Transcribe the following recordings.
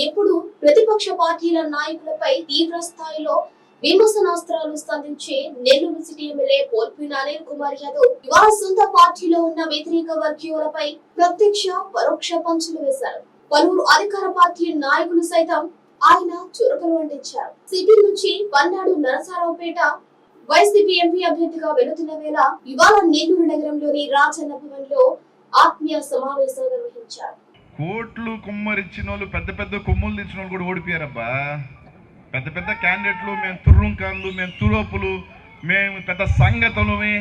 ఎప్పుడు ప్రతిపక్ష పార్టీల నాయకులపై తీవ్ర స్థాయిలో విమర్శనాస్త్రాలు సాధించే నెల్లూరు సిటీ ఎమ్మెల్యే పోల్పిన అనిల్ కుమార్ యాదవ్ ఇవాళ సొంత పార్టీలో ఉన్న వ్యతిరేక వర్గీయులపై ప్రత్యక్ష పరోక్ష పంచులు వేశారు. పలువురు అధికార పార్టీ నాయకులు సైతం ఆయన చురకలు అందించారు సిటీ నుంచి పల్నాడు నరసారావుపేట వైసీపీ ఎంపీ అభ్యర్థిగా వెళుతున్న వేళ ఇవాళ నెల్లూరు నగరంలోని రాజన్న భవన్లో ఆత్మీయ సమావేశం నిర్వహించారు. కోట్లు కుమ్మరిచ్చిన వాళ్ళు పెద్ద పెద్ద కొమ్ములు తెచ్చిన వాళ్ళు కూడా ఓడిపోయారబ్బా. పెద్ద పెద్ద క్యాండిడేట్లు మేము తుర్రుంకాన్లు మేము తురోపులు మేము పెద్ద సంగతులమే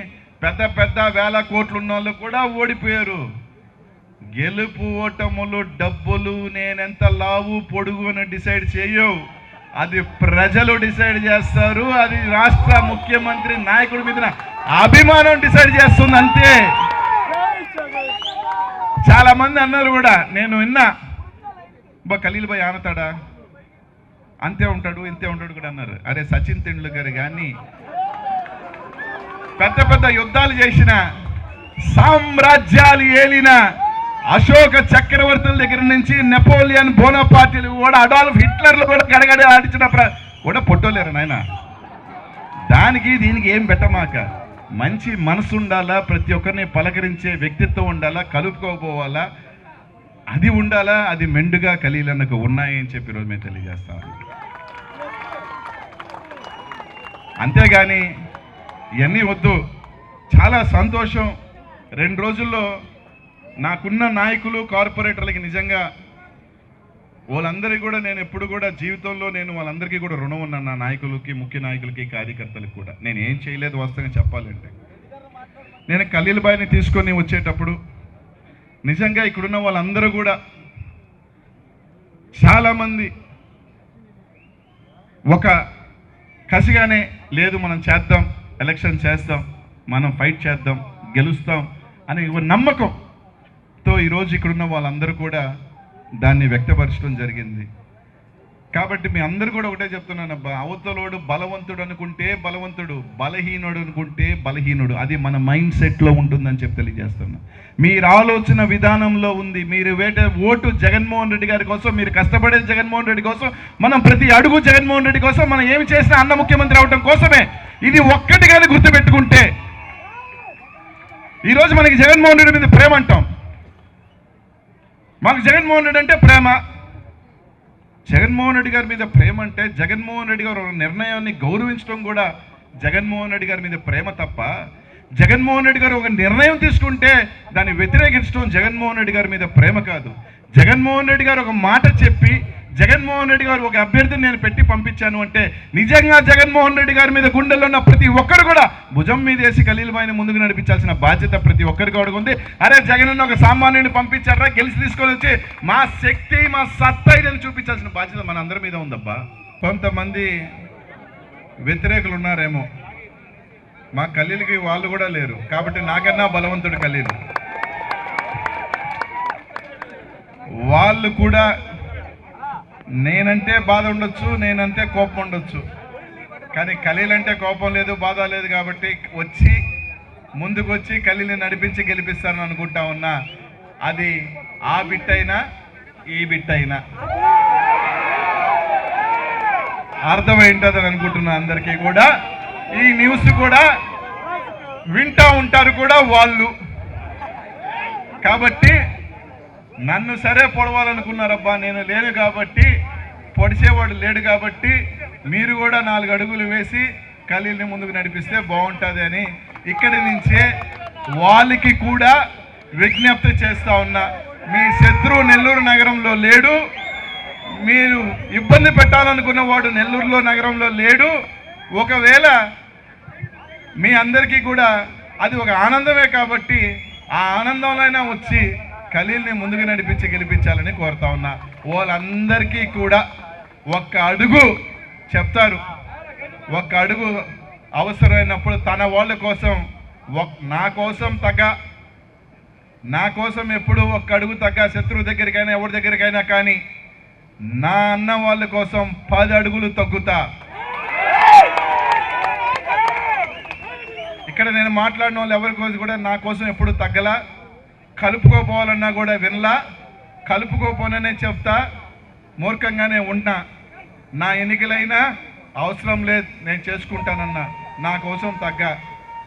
పెద్ద పెద్ద వేల కోట్లు ఉన్న వాళ్ళు కూడా ఓడిపోయారు. గెలుపు ఓటములు డబ్బులు నేనెంత లావు పొడుగు అని డిసైడ్ చేయవు. అది ప్రజలు డిసైడ్ చేస్తారు అది రాష్ట్ర ముఖ్యమంత్రి నాయకుడి మీద అభిమానం డిసైడ్ చేస్తుంది అంతే చాలా మంది అన్నారు కూడా నేను విన్నా. బా ఖలీల్ భాయ్ ఆనతాడా అంతే ఉంటాడు ఇంతే ఉంటాడు కూడా అన్నారు. అరే సచిన్ తెండూల్కర్ కానీ పెద్ద పెద్ద యుద్ధాలు చేసిన సామ్రాజ్యాలు ఏలిన అశోక చక్రవర్తుల దగ్గర నుంచి నెపోలియన్ బోనపార్టీలు కూడా అడాల్ఫ్ హిట్లర్లు కూడా గడగడ ఆడించిన కూడా పొట్టోలేరు నాయన? దానికి దీనికి ఏం పెట్టమాక? మంచి మనసు ఉండాలా? ప్రతి ఒక్కరిని పలకరించే వ్యక్తిత్వం ఉండాలా? కలుపుకోపోవాలా అది ఉండాలా? అది మెండుగా కలీలన్నకు ఉన్నాయని చెప్పి రోజు మేము తెలియజేస్తాం అంతేగాని ఇవన్నీ వద్దు. చాలా సంతోషం. రెండు రోజుల్లో నాకున్న నాయకులు కార్పొరేటర్లకి నిజంగా వాళ్ళందరికీ కూడా నేను ఎప్పుడు కూడా జీవితంలో నేను వాళ్ళందరికీ కూడా రుణం ఉన్నాను. నా నాయకులకి ముఖ్య నాయకులకి కార్యకర్తలకు కూడా. నేను ఏం చేయలేదు వాస్తవంగా చెప్పాలంటే నేను ఖలీల్బాయిని తీసుకొని వచ్చేటప్పుడు నిజంగా ఇక్కడున్న వాళ్ళందరూ కూడా చాలామంది ఒక కసిగానే లేదు మనం చేద్దాం ఎలక్షన్ చేస్తాం మనం ఫైట్ చేద్దాం గెలుస్తాం అనే ఒక నమ్మకంతో ఈరోజు ఇక్కడున్న వాళ్ళందరూ కూడా దాన్ని వ్యక్తపరచడం జరిగింది. కాబట్టి మీ అందరు కూడా ఒకటే చెప్తున్నాను అబ్బా అవతలోడు బలవంతుడు అనుకుంటే బలవంతుడు బలహీనుడు అనుకుంటే బలహీనుడు. అది మన మైండ్ సెట్లో ఉంటుందని చెప్పి తెలియజేస్తున్నా. మీరు ఆలోచన విధానంలో ఉంది. మీరు వేట ఓటు జగన్మోహన్ రెడ్డి గారి కోసం మీరు కష్టపడే జగన్మోహన్ రెడ్డి కోసం మనం ప్రతి అడుగు జగన్మోహన్ రెడ్డి కోసం మనం ఏమి చేసినా అన్న ముఖ్యమంత్రి అవడం కోసమే. ఇది ఒక్కటిగానే గుర్తుపెట్టుకుంటే. ఈరోజు మనకి జగన్మోహన్ రెడ్డి మీద ప్రేమ అంటాం. మాకు జగన్మోహన్ రెడ్డి అంటే ప్రేమ. జగన్మోహన్ రెడ్డి గారి మీద ప్రేమ అంటే జగన్మోహన్ రెడ్డి గారు ఒక నిర్ణయాన్ని గౌరవించడం కూడా జగన్మోహన్ రెడ్డి గారి మీద ప్రేమ తప్ప జగన్మోహన్ రెడ్డి గారు ఒక నిర్ణయం తీసుకుంటే దాన్ని వ్యతిరేకించడం జగన్మోహన్ రెడ్డి గారి మీద ప్రేమ కాదు. జగన్మోహన్ రెడ్డి గారు ఒక మాట చెప్పి జగన్మోహన్ రెడ్డి గారు ఒక అభ్యర్థిని నేను పెట్టి పంపించాను అంటే నిజంగా జగన్మోహన్ రెడ్డి గారి మీద గుండెల్లో ఉన్న ప్రతి ఒక్కరు కూడా భుజం మీద వేసి ఖలీల్బాయిని ముందుకు నడిపించాల్సిన బాధ్యత ప్రతి ఒక్కరికి కూడా ఉంది. అరే జగన్ ఒక సామాన్యుని పంపించారా? గెలిచి తీసుకొని వచ్చి మా శక్తి మా సత్తా ఇదని చూపించాల్సిన బాధ్యత మన అందరి మీద ఉందబ్బా. కొంతమంది వ్యతిరేకులు ఉన్నారేమో. మా కలీలకి వాళ్ళు కూడా లేరు. కాబట్టి నాకన్నా బలవంతుడు కలీలు వాళ్ళు కూడా నేనంటే బాధ ఉండొచ్చు నేనంటే కోపం ఉండొచ్చు. కానీ ఖలీల్ అంటే కోపం లేదు బాధ లేదు కాబట్టి వచ్చి ముందుకు వచ్చి ఖలీల్ని నడిపించి గెలిపిస్తానని అనుకుంటా ఉన్నా అది ఆ బిట్ అయినా ఈ బిట్ అయినా అర్థమైంటుందని అనుకుంటున్నా అందరికీ కూడా. ఈ న్యూస్ కూడా వింటా ఉంటారు కూడా వాళ్ళు. కాబట్టి నన్ను సరే పొడవాలనుకున్నారబ్బా నేను లేను కాబట్టి పొడిచేవాడు లేడు కాబట్టి మీరు కూడా నాలుగు అడుగులు వేసి ఖలీల్ని ముందుకు నడిపిస్తే బాగుంటుంది అని ఇక్కడి నుంచే వాళ్ళకి కూడా విజ్ఞప్తి చేస్తా ఉన్నా. మీ శత్రువు నెల్లూరు నగరంలో లేడు. మీరు ఇబ్బంది పెట్టాలనుకున్న వాడు నెల్లూరులో నగరంలో లేడు. ఒకవేళ మీ అందరికీ కూడా అది ఒక ఆనందమే కాబట్టి ఆ ఆనందంలో వచ్చి ఖలీల్ని ముందుకు నడిపించి గెలిపించాలని కోరుతా ఉన్నా. వాళ్ళందరికీ కూడా ఒక్క అడుగు చెప్తారు. ఒక్క అడుగు అవసరమైనప్పుడు తన వాళ్ళ కోసం నా కోసం తగ్గ నా కోసం ఎప్పుడు ఒక్క అడుగు తగ్గ శత్రువు దగ్గరికైనా ఎవరి దగ్గరికైనా కానీ నా అన్న వాళ్ళ కోసం పది అడుగులు తగ్గుతా. ఇక్కడ నేను మాట్లాడిన వాళ్ళు ఎవరి కోసం కూడా నా కోసం ఎప్పుడు తగ్గలా. కలుపుకోపోవాలన్నా కూడా వినలా. కలుపుకోపోననే చెప్తా. మూర్ఖంగానే ఉన్నా. నా ఎన్నికలైనా అవసరం లేదు. నేను చేసుకుంటానన్నా. నా కోసం తగ్గ.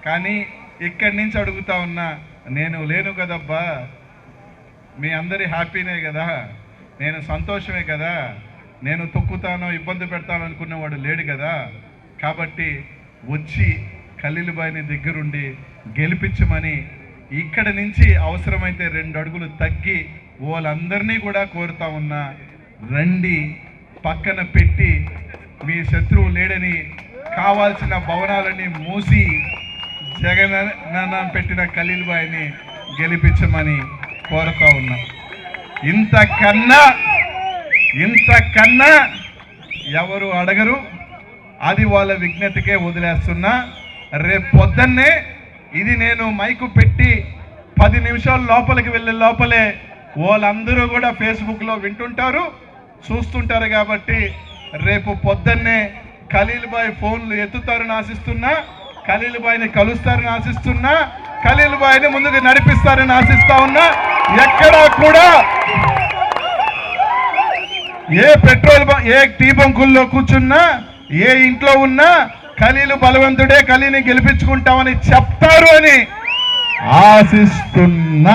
కానీ ఇక్కడి నుంచి అడుగుతా ఉన్నా నేను లేను కదబ్బా. మీ అందరి హ్యాపీనే కదా. నేను సంతోషమే కదా. నేను తొక్కుతానో ఇబ్బంది పెడతాను అనుకునేవాడు లేడు కదా. కాబట్టి వచ్చి ఖలీలుబాయిని దగ్గరుండి గెలిపించమని ఇక్కడ నుంచి అవసరమైతే రెండు అడుగులు తగ్గి వాళ్ళందరినీ కూడా కోరుతా ఉన్నా రండి పక్కన పెట్టి మీ శత్రువు లేడని కావాల్సిన భవనాలన్నీ మూసి జగన్ పెట్టిన ఖలీల్బాయిని గెలిపించమని కోరుతా ఉన్నా. ఇంతకన్నా ఇంతకన్నా ఎవరు అడగరు అది వాళ్ళ విజ్ఞతకే వదిలేస్తున్నా. రేపు పొద్దున్నే ఇది నేను మైకు పెట్టి పది నిమిషాల లోపలికి వెళ్ళే లోపలే వాళ్ళందరూ కూడా ఫేస్బుక్లో వింటుంటారు చూస్తుంటారు కాబట్టి రేపు పొద్దున్నే ఖలీల్ బాయ్ ఫోన్లు ఎత్తుతారని ఆశిస్తున్నా ఖలీల్ బాయ్ని కలుస్తారని ఆశిస్తున్నా ఖలీల్ బాయ్ని ముందుకు నడిపిస్తారని ఆశిస్తా ఉన్నా ఎక్కడా కూడా ఏ పెట్రోల్ ఏ టీ బంకుల్లో కూర్చున్నా ఏ ఇంట్లో ఉన్నా ఖలీలు బలవంతుడే ఖలీని గెలిపించుకుంటామని చెప్తారు అని ఆశిస్తున్నా